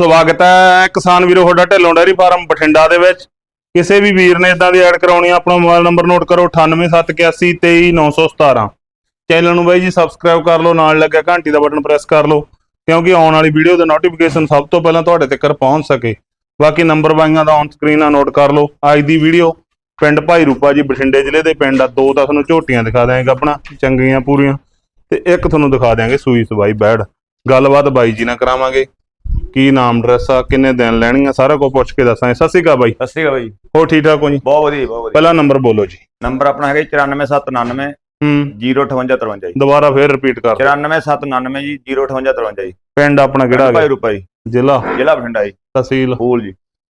ਸਵਾਗਤ ਹੈ ਕਿਸਾਨ ਵੀਰੋ, ਤੁਹਾਡਾ ਢਿੱਲੋਂ ਡੈਰੀ ਫਾਰਮ ਬਠਿੰਡਾ ਦੇ ਵਿੱਚ। ਕਿਸੇ ਵੀ ਵੀਰ ਨੇ ਇਦਾਂ ਦੀ ਐਡ ਕਰਾਉਣੀ ਆ, ਆਪਣਾ ਮੋਬਾਈਲ ਨੰਬਰ ਨੋਟ ਕਰੋ 9871823917 ਚੈਨਲ ਨੂੰ ਬਾਈ ਜੀ ਸਬਸਕ੍ਰਾਈਬ ਕਰ ਲਓ, ਨਾਲ ਲੱਗਿਆ ਘੰਟੀ ਦਾ ਬਟਨ ਪ੍ਰੈਸ ਕਰ ਲਓ, ਕਿਉਂਕਿ ਆਉਣ ਵਾਲੀ ਵੀਡੀਓ ਦਾ ਨੋਟੀਫਿਕੇਸ਼ਨ ਸਭ ਤੋਂ ਪਹਿਲਾਂ ਤੁਹਾਡੇ ਤੱਕ ਪਹੁੰਚ ਸਕੇ। ਬਾਕੀ ਨੰਬਰ ਬਾਈਆਂ ਦਾ ਔਨ ਸਕਰੀਨ ਆ ਨੋਟ ਕਰ ਲਓ। ਅੱਜ ਦੀ ਵੀਡੀਓ ਪਿੰਡ ਭਾਈ ਰੂਪਾ ਜੀ, ਬਠਿੰਡੇ ਜ਼ਿਲ੍ਹੇ ਦੇ ਪਿੰਡ ਆ। ਦੋ ਤਾਂ ਤੁਹਾਨੂੰ ਝੋਟੀਆਂ ਦਿਖਾ ਦਿਆਂਗੇ ਆਪਣਾ, ਚੰਗੀਆਂ ਪੂਰੀਆਂ। ਤੇ ਇੱਕ ਤੁਹਾਨੂੰ ਦਿਖਾ ਦਿਆਂਗੇ ਸੂਈ ਸਵਾਈ ਬੈੜ। ਗੱਲਬਾਤ ਬਾਈ ਜੀ ਨਾਲ ਕਰਾਵਾਂਗੇ। ਕੀ ਨਾਮ ਐਡਰੈਸ ਆ ਕਿੰਨੇ ਦਿਨ ਲੈਣੀਆਂ ਸਾਰਾ ਕੁਝ ਪੁੱਛ ਕੇ ਦੱਸਾਂਗੇ। ਸਤਿ ਸ਼੍ਰੀ ਅਕਾਲ ਬਾਈ। ਸਤਿ ਸ਼੍ਰੀ ਅਕਾਲ ਬਾਈ। ਹੋ ਠੀਕ ਠਾਕ ਹੋ ਜੀ? ਬਹੁਤ ਵਧੀਆ ਬਹੁਤ ਵਧੀਆ। ਪਹਿਲਾ ਨੰਬਰ ਬੋਲੋ ਜੀ। ਨੰਬਰ ਆਪਣਾ ਹੈਗਾ 94799 ਹੂੰ। 05853 ਜੀ। ਦੁਬਾਰਾ ਫੇਰ ਰਿਪੀਟ ਕਰ ਦਿਓ। 94799 ਜੀ 05853 ਜੀ। ਪਿੰਡ ਆਪਣਾ ਕਿਹੜਾ ਆ ਭਾਈ ਗਿਆ ਰੂਪਾ ਜੀ। ਜ਼ਿਲ੍ਹਾ? ਜ਼ਿਲ੍ਹਾ ਬਠਿੰਡਾ ਜੀ। ਤਹਿਸੀਲ? ਫੂਲ ਜੀ।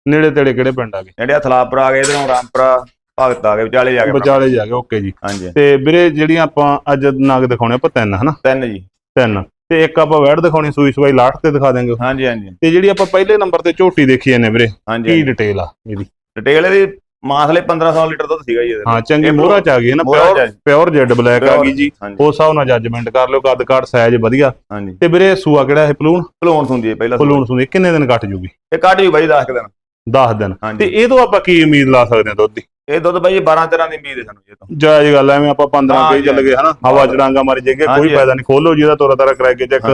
ਨੇੜੇ ਤੇੜੇ ਕਿਹੜੇ ਪਿੰਡ ਆ ਗਏ? ਜਿਹੜੇ ਥਲਾਪੁਰ ਆ ਗਏ ਇਧਰੋਂ ਰਾਮਪੁਰਾ ਭਗਤ ਆ ਗਏ ਵਿਚਾਲੇ ਜਾ ਕੇ ਆਪਣਾ। ਵਿਚਾਲੇ ਜਾ ਕੇ ਓਕੇ ਜੀ। ਹਾਂਜੀ। ਤੇ ਵੀਰੇ ਜਿਹੜੀਆਂ ਆਪਾਂ ਅੱਜ ਨਗ ਦਿਖਾਉਣੇ ਆਪਾਂ ਤਿੰਨ ਹਨਾ? ਤਿੰਨ ਜੀ। ਤਿੰਨ। ਤੇ ਇੱਕ ਆਪਾਂ ਵੈੜ ਦਿਖਾਉਣੀ ਸੂਈ ਸਵਾਈ ਲਾਸਟ ਤੇ ਦਿਖਾ ਦਿਆਂਗੇ। ਹਾਂਜੀ ਹਾਂਜੀ। ਤੇ ਜਿਹੜੀ ਆਪਾਂ ਪਹਿਲੇ ਨੰਬਰ ਤੇ ਝੋਟੀ ਦੇਖੀ ਜਾਂਦੇ ਵੀਰੇ ਕੀ ਡਿਟੇਲ ਆ ਇਹਦੀ? ਡਿਟੇਲ ਇਹਦੀ ਮਾਸਲੇ 1500 ਲੀਟਰ ਦੁੱਧ ਸੀਗਾ ਜੀ ਇਹਦੇ ਹਾਂ ਚੰਗੀ ਮੋਹਰਾ ਚ ਆ ਗਈ ਹੈ ਨਾ ਪਿਓਰ। ਪਿਓਰ ਜੈਡ ਬਲੈਕ ਆ ਗਈ ਜੀ। ਉਸ ਹਿਸਾਬ ਨਾਲ ਜੱਜਮੈਂਟ ਕਰ ਲਿਓ ਕੱਦ ਕਾਠ ਸਾਈਜ਼ ਵਧੀਆ। ਹਾਂਜੀ। ਤੇ ਵੀਰੇ ਸੂਆ ਕਿਹੜਾ ਇਹ ਪਲੂਣ? ਭਲੂਣ ਹੁੰਦੀ ਹੈ ਪਹਿਲਾਂ ਪਲੂਣ ਸੁਣੀ ਕਿੰਨੇ ਦਿਨ ਕੱਟ ਜੂਗੀ? ਇਹ ਕੱਢ ਜੂ ਬਾਈ 10 ਦਿਨ। 10 ਦਿਨ। ਤੇ ਇਹ ਤੋਂ ਆਪਾਂ ਕੀ ਉਮੀਦ ਲਾ ਸਕਦੇ ਹਾਂ ਦੁੱਧ ਦੀ? ਇਹ ਦੁੱਧ ਬਾਈ 12 13 ਦੀ ਉਮੀਦ ਹੈ ਸਾਨੂੰ ਇਹ ਤੋਂ। ਜਾਇਜ਼ ਗੱਲ ਐਵੇਂ ਆਪਾਂ 15 ਹਾਂ ਕਹੀ ਜੀ, ਚੱਲ ਗਏ ਹਨਾ? ਹਵਾ ਚੜਾਂਗਾ ਮਾਰੀ ਜੇਗੇ ਕੋਈ ਫਾਇਦਾ ਨਹੀਂ। ਖੋਲੋ ਜਿਹਦਾ ਤੋਰਾ ਤਾਰਾ ਕਰਾ ਕੇ ਚੈੱਕ।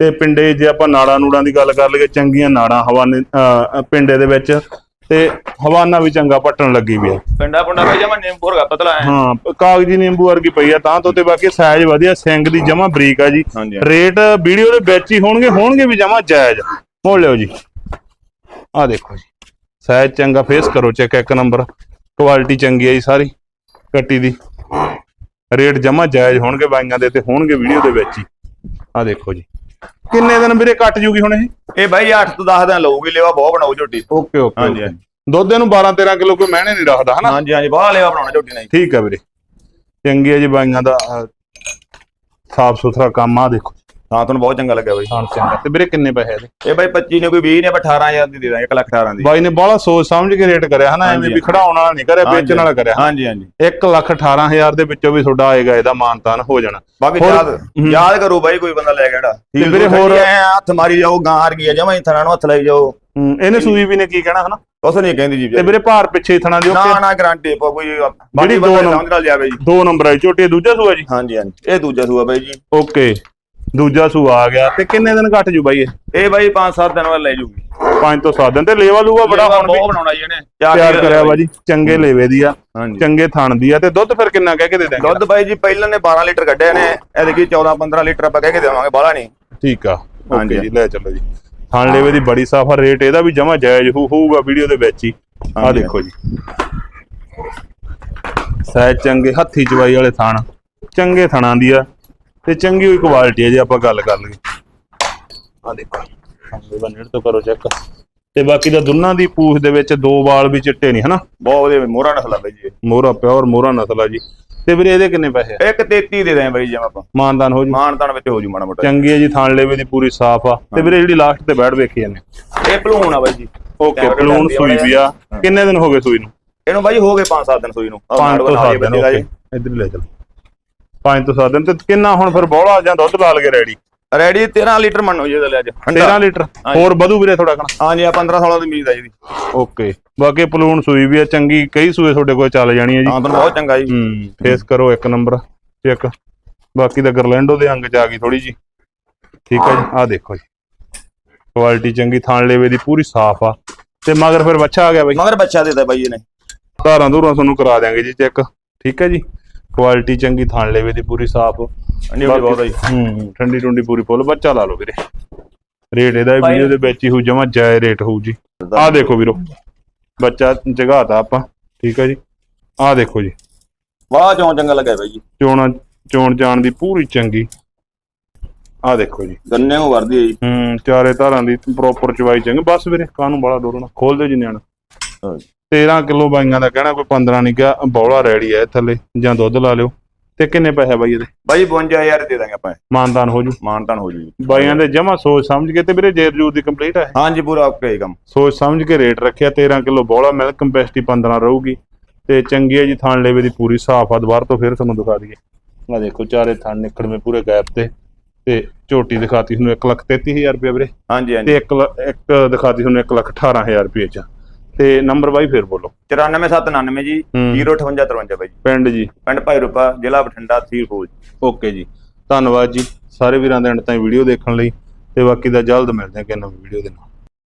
ਤੇ ਪਿੰਡੇ ਜੇ ਆਪਾਂ ਨਾੜਾਂ ਨੂੜਾਂ ਦੀ ਗੱਲ ਕਰ ਲਈਏ ਚੰਗੀਆਂ ਨਾੜਾਂ ਹਵਾਨੇ ਪਿੰਡੇ ਦੇ ਵਿੱਚ। ਤੇ ਹਵਾਨਾ ਵੀ ਚੰਗਾ ਪੱਟਣ ਲੱਗੀ ਵੀ ਆ। ਪਿੰਡਾ ਪੁੰਡਾ ਬਾਈ ਜਮਾ ਨਿੰਮ ਭੁਰਗਾ ਪਤਲਾ ਹੈ ਹਾਂ ਕਾਗਜੀ ਨਿੰਬੂ ਵਰਗੀ ਪਈ ਆ ਤਾਂ ਤੋਂ ਤੇ ਬਾਕੀ ਸਾਈਜ਼ ਵਧੀਆ ਸਿੰਗ ਦੀ ਜਮਾ ਬਰੀਕ ਆ ਜੀ। ਰੇਟ ਵੀਡੀਓ ਦੇ ਵਿੱਚ ਹੀ ਹੋਣਗੇ ਹੋਣਗੇ ਵੀ ਜਮਾ ਜਾਇਜ਼। ਮੋੜ ਲਿਓ ਜੀ। ਆ ਦੇਖੋ ਜੀ। ਸਾਈਜ਼ ਚੰਗਾ ਫੇਸ ਕਰੋ ਚੈੱਕ ਇੱਕ ਨੰਬਰ। ਕੁਆਲਿਟੀ ਚੰਗੀ ਜੀ ਸਾਰੀ ਕੱਟੀ ਦੀ। ਰੇਟ ਜਮਾ ਜਾਇਜ਼ ਹੋਣਗੇ ਬਾਈਆਂ ਦੇ ਤੇ ਹੋਣਗੇ ਵੀਡੀਓ ਦੇ ਵਿੱਚ ਹੀ। ਆ ਦੇਖੋ ਜੀ। ਕਿੰਨੇ ਦਿਨ ਵੀਰੇ ਕੱਟ ਜੂਗੀ ਹੁਣ ਇਹ? ਇਹ ਬਾਈ 8 ਤੋਂ 10 ਦਿਨ ਲਊਗੀ ਲੇਵਾ ਬਹੁਤ ਬਣਾਉ ਝੋਟੀ। ਓਕੇ ਓਕੇ ਹਾਂਜੀ ਹਾਂਜੀ। ਦੁੱਧ ਇਹਨੂੰ 12 13 ਕਿਲੋ ਕੋਈ ਮਹਿਣੇ ਨਹੀਂ ਰੱਖਦਾ ਹਨਾ? ਹਾਂਜੀ ਹਾਂਜੀ ਬਾਹਲਾ ਲੇਵਾ ਬਣਾਉਣਾ ਝੋਟੀ ਨਹੀਂ ਠੀਕ ਹੈ ਵੀਰੇ। ਚੰਗੀ ਹੈ ਜੀ ਬਾਈਆਂ ਦਾ ਸਾਫ਼ ਸੁਥਰਾ ਕੰਮ ਆ ਦੇਖੋ। ਹਾਂ ਤੁਹਾਨੂੰ ਬਹੁਤ ਚੰਗਾ ਲੱਗਿਆ ਬਾਈ। ਹਾਂ ਚੰਗਾ। ਤੇ ਵੀਰੇ ਕਿੰਨੇ ਪੈਸੇ ਇਹਦੇ? ਇਹ ਬਾਈ 25 ਨੇ ਕੋਈ 20 ਨੇ ਆਪਾਂ 18000 ਦੀ ਦੇ ਦਾਂਗੇ 1 ਲੱਖ 18 ਦੀ। ਬਾਈ ਨੇ ਬਾਹਲਾ ਸੋਚ ਸਮਝ ਕੇ ਰੇਟ ਕਰਿਆ ਹਨਾ ਐਵੇਂ। ਵੀ ਖੜਾਉਣ ਵਾਲਾ ਨਹੀਂ ਕਰਿਆ ਵੇਚਣ ਵਾਲਾ ਕਰਿਆ। ਹਾਂਜੀ ਹਾਂਜੀ। 1 ਲੱਖ 18000 ਦੇ ਵਿੱਚੋਂ ਵੀ ਤੁਹਾਡਾ ਆਏਗਾ ਇਹਦਾ ਮਾਨਤਾਨ ਹੋ ਜਾਣਾ। ਬਾਕੀ ਯਾਦ। ਯਾਦ ਕਰੋ ਬਾਈ ਕੋਈ ਬੰਦਾ ਲੈ ਕੇ ਜਿਹੜਾ ਤੇ ਵੀਰੇ ਹੋਰ- ਹੱਥ ਮਾਰੀ ਜਾਓ ਗਾਂ ਹਰ ਗਈ ਜਮਾ ਹੀ ਥਣਾ ਨੂੰ ਹੱਥ ਲਾਈ ਜਾਓ। ਇਹਨੇ ਸੂਈ ਵੀ ਨੇ ਕੀ ਕਹਿਣਾ ਹਨਾ? ਕੁਛ ਨਹੀਂ ਕਹਿੰਦੀ ਜੀ ਤੇ ਵੀਰੇ ਭਾਰ ਪਿੱਛੇ ਥਣਾ ਦਿਓ ਨਾ ਨਾ ਗਾਰੰਟੀ ਕੋਈ ਬਾਕੀ ਬੰਦਾ ਨੰਬਰ- ਸਮਝ ਨਾਲ ਜਾਵੇ ਜੀ। ਦੋ ਨੰਬਰ ਆਈ ਝੋਟੀ ਦੂਜਾ ਸੂਆ ਜੀ? ਹਾਂਜੀ ਹਾਂਜੀ। ਇਹ ਦੂਜਾ ਸੂਆ ਬਾਈ ਜੀ। ਓਕੇ। ਦੂਜਾ ਸੂਆ ਆ ਗਿਆ ਤੇ ਕਿੰਨੇ ਦਿਨ ਘਟ ਜੂ ਬਾਈ ਇਹ? ਇਹ ਬਾਈ 5-7 ਦਿਨ ਬਾਅਦ ਲੈ ਜੂਗੀ। 5 ਤੋਂ 7 ਦਿਨ ਤੇ ਲੇਵਾ ਲੂਗਾ ਬੜਾ ਹੁਣ ਵੀ ਬਹੁਤ ਬਣਾਉਣਾ ਜੀ ਇਹਨੇ। ਚਾਰ ਤਿਆਰ ਕਰਿਆ ਵਾ ਜੀ। ਚੰਗੇ ਲੇਵੇ ਦੀ ਆ ਚੰਗੇ ਥਣ ਦੀ ਆ ਤੇ ਦੁੱਧ ਫਿਰ ਕਿੰਨਾ ਕਹਿ ਕੇ ਦੇ ਦਾਂਗੇ ਦੁੱਧ ਬਾਈ ਜੀ ਪਹਿਲਾਂ ਨੇ 12 ਲੀਟਰ ਕੱਢਿਆ ਨੇ ਇਹਦੇ ਕੀ 14-15 ਲੀਟਰ ਆਪਾਂ ਕਹਿ ਕੇ ਦੇਵਾਂਗੇ ਬਾਹਲਾ ਨਹੀਂ। ਠੀਕ ਆ ਹਾਂਜੀ। ਓਕੇ ਜੀ ਲੈ ਚੱਲੋ ਜੀ। ਥਣ ਲੇਵੇ ਦੀ ਬੜੀ ਸਾਫਾ ਰੇਟ ਇਹਦਾ ਵੀ ਜਮਾ ਜਾਇਜ਼ ਹੋਊ- ਹੋਊਗਾ ਵੀਡੀਓ ਦੇ ਵਿੱਚ ਹੀ। ਆ। ਦੇਖੋ ਜੀ। ਸਹਿ ਚੰਗੇ ਹੱਥੀ ਚਵਾਈ ਵਾਲੇ ਥਣ। ਚੰਗੇ ਥਣਾਂ ਦੀ ਆ। ਤੇ ਚੰਗੀ ਹੋਈ ਕੁਆਲਿਟੀ ਹੈ ਜੇ ਆਪਾਂ ਗੱਲ ਕਰ ਲਈਏ। ਆ ਦੇਖੋ ਸੰਗੇ ਬੰਨੜ ਤੋਂ ਕਰੋ ਚੈੱਕ ਤੇ ਬਾਕੀ ਦਾ ਦੋਨਾਂ ਦੀ ਪੂਛ ਦੇ ਵਿੱਚ ਦੋ ਵਾਲ ਵੀ ਚਿੱਟੇ ਨਹੀਂ ਹਨਾ? ਬਹੁਤ ਵਧੀਆ ਮੋਹਰਾ ਨਸਲ ਆ ਬਾਈ ਜੀ। ਮੋਹਰਾ ਪਿਓਰ ਮੋਹਰਾ ਨਸਲ ਆ ਜੀ। ਤੇ ਵੀਰੇ ਇਹਦੇ ਕਿੰਨੇ ਪੈਸੇ ਆ? ਇੱਕ 33 ਦੇ ਦੇ ਬਾਈ ਜੀ ਆਪਾਂ। ਮਾਨਦਾਨ ਹੋ ਜੂ। ਮਾਨ ਤਾਨ ਵਿੱਚ ਹੋ ਜੂ ਮਾੜਾ ਮੋਟਾ। ਚੰਗੀ ਹੈ ਜੀ ਥਣ ਲੇਵੇ ਦੀ ਪੂਰੀ ਸਾਫ਼ ਆ। ਤੇ ਵੀਰੇ ਜਿਹੜੀ ਲਾਸਟ ਤੇ ਬੈਠ ਵੇਖੀ ਜਾਂਦੇ ਇਹ ਭਲੂਣ ਆ ਬਾਈ ਜੀ। ਓਕੇ ਆ ਸੂਈ ਵੀ ਆ। ਕਿੰਨੇ ਦਿਨ ਹੋ ਗਏ ਸੂਈ ਨੂੰ? ਇਹਨੂੰ ਬਾਈ ਹੋ ਗਏ 5-7 ਦਿਨ ਸੂਈ ਨੂੰ। ਆਹ 5 ਤੋਂ ਨਾਲ 7 ਦਿਨ। ਇੱਧਰ ਲੈ ਚੱਲ। 5 ਤੋਂ 7 ਦਿਨ ਤੇ ਕਿੰਨਾ ਹੁਣ ਫਿਰ ਬੋਲਾ ਜਾਂ ਦੁੱਧ ਲਾ ਲਗੇ ਰੈਡੀ? ਰੈਡੀ 13 ਲੀਟਰ ਮੰਨੋ ਜੀ ਲੈ ਅੱਜ। 13 ਲੀਟਰ। ਹੋਰ ਵਧੂ ਵੀਰੇ ਥੋੜਾ ਕਣਾ ਹਾਂਜੀ ਆ 15-16 ਦੀ ਉਮੀਦ ਆ ਜੀ। ਓਕੇ। ਬਾਕੀ ਪਲੂਨ ਸੂਈ ਵੀ ਆ ਚੰਗੀ ਕਈ ਸੂਏ ਤੁਹਾਡੇ ਕੋਲ ਚੱਲ ਜਾਣੀ ਹੈ ਜੀ। ਹਾਂ ਤੁਹਾਨੂੰ ਬਹੁਤ ਚੰਗਾ ਜੀ। ਹੂੰ ਫੇਸ ਕਰੋ ਇੱਕ ਨੰਬਰ ਚੈੱਕ। ਬਾਕੀ ਦਾ ਗਰਲੈਂਡੋ ਦੇ ਅੰਗ ਚ ਆ ਗਈ ਥੋੜੀ ਜੀ ਠੀਕ ਹੈ ਜੀ ਆਹ ਦੇਖੋ ਜੀ। ਕੁਆਲਿਟੀ ਚੰਗੀ ਥਾਣ ਲੇਵੇ ਦੀ ਪੂਰੀ ਸਾਫ਼ ਆ। ਤੇ ਮਗਰ ਫਿਰ ਬੱਚਾ ਆ ਗਿਆ ਬਈ। ਮਗਰ ਬੱਚਾ ਦੇਦਾ ਬਾਈ ਇਹਨੇ। ਧਾਰਾਂ ਧੂਰਾਂ ਤੁਹਾਨੂੰ ਕਰਾ ਦਿਆਂਗੇ ਜੀ ਚੈੱਕ। ਠੀਕ ਹੈ ਜੀ। ਕੁਆਲਿਟੀ ਚੰਗੀ ਥਾਣ ਲੇਵੇ ਦੀ ਪੂਰੀ ਸਾਫ਼। ਉੱਡੀ ਬਹੁਤ ਆ ਜੀ। ਹੂੰ ਠੰਡੀ ਠੰਡੀ ਪੂਰੀ ਫੁੱਲ ਬੱਚਾ ਲਾ ਲਓ ਵੀਰੇ। ਰੇਟ ਇਹਦਾ ਵੀਡੀਓ ਦੇ ਵਿੱਚ ਹੀ ਹੋ ਜਮਾ ਜਾਇ ਰੇਟ ਹੋਊ ਜੀ। ਆਹ ਦੇਖੋ ਵੀਰੋ ਬੱਚਾ ਜਗਾਤਾ ਆਪਾਂ ਠੀਕ ਹੈ ਜੀ? ਆਹ ਦੇਖੋ ਜੀ। ਬੜਾ ਚੌਂ ਚੰਗਾ ਲੱਗਾ ਬਾਈ ਜੀ। ਚੋਣਾ ਚੋਣ ਜਾਣ ਦੀ ਪੂਰੀ ਚੰਗੀ। ਆਹ ਦੇਖੋ ਜੀ। ਗੰਨੇ ਨੂੰ ਵਰਦੀ ਹੈ ਜੀ। ਹੂੰ ਚਾਰੇ ਧਾਰਾਂ ਦੀ ਪ੍ਰੋਪਰ ਚਵਾਈ ਚੰਗੀ। ਬਸ ਵੀਰੇ ਕਾਹਨੂੰ ਬੜਾ ਡੋਰਣਾ ਖੋਲ ਦਿਓ ਜੀ ਨਿਆਣਾ। 13 ਕਿਲੋ ਬਾਈਆਂ ਦਾ ਕਹਿਣਾ ਕੋਈ 15 ਨਹੀਂ ਗਿਆ ਬੌਲਾ ਰੈਡੀ ਹੈ ਥੱਲੇ ਜਾਂ ਦੁੱਧ ਲਾ ਲਿਓ। ਤੇ ਕਿੰਨੇ ਪੈਸੇ ਬਾਈ ਇਹਦੇ? ਬਾਈ 52000 ਦੇ ਦਾਂਗੇ ਆਪਾਂ। ਮਾਨਦਾਨ ਹੋ ਜੂ? ਮਾਨ ਤਾਨ ਹੋ ਜੂ ਜੀ। ਬਾਈਆਂ ਦੇ ਜਮਾ ਸੋਚ ਸਮਝ ਕੇ ਤੇ ਵੀਰੇ ਜੇਰ ਜੂਰ ਦੀ ਕੰਪਲੀਟ ਹੈ ਹਾਂਜੀ ਪੂਰਾ ਓਕੇ ਹੀ ਕੰਮ। ਸੋਚ ਸਮਝ ਕੇ ਰੇਟ ਰੱਖਿਆ 13 ਕਿਲੋ ਬੋਲਾ ਮਿਲਕ ਕੰਪੈਸਿਟੀ 15 ਰਹੂਗੀ। ਤੇ ਚੰਗੀ ਹੈ ਜੀ ਥਾਣ ਲੇਵੇ ਦੀ ਪੂਰੀ ਸਾਫ਼ ਆ ਦੁਬਾਰ ਤੋਂ ਫਿਰ ਤੁਹਾਨੂੰ ਦਿਖਾ ਦਈਏ। ਆ ਦੇਖੋ ਚਾਰੇ ਥਾਣ ਨਿਕੜਵੇਂ ਪੂਰੇ ਗੈਪ ਤੇ। ਤੇ ਝੋਟੀ ਦਿਖਾਤੀ ਤੁਹਾਨੂੰ 133000 ਰੁਪਏ ਵੀਰੇ। ਹਾਂਜੀ ਹਾਂਜੀ। ਤੇ ਇੱਕ ਲ- ਇੱਕ ਦਿਖਾਤੀ ਤੁਹਾਨੂੰ 118000 ਰੁਪਏ ਚ। ਤੇ ਨੰਬਰ ਬਾਈ ਫੇਰ ਬੋਲੋ। 94799 ਜੀ ਹੂੰ। 05853 ਬਾਈ ਪਿੰਡ ਜੀ। ਪਿੰਡ ਭਾਈ ਰੂਪਾ ਜ਼ਿਲ੍ਹਾ ਬਠਿੰਡਾ ਫੂਲ ਓਕੇ ਜੀ। ਧੰਨਵਾਦ ਜੀ। ਸਾਰੇ ਵੀਰਾਂ ਦੇ ਐਂਡ ਤਾਈਂ ਵੀਡੀਓ ਦੇਖਣ ਲਈ ਤੇ ਬਾਕੀ ਦਾ ਜਲਦ ਮਿਲਦੇ ਹਾਂ ਕਿ ਨਵੀਂ ਵੀਡੀਓ ਦੇ ਨਾਲ।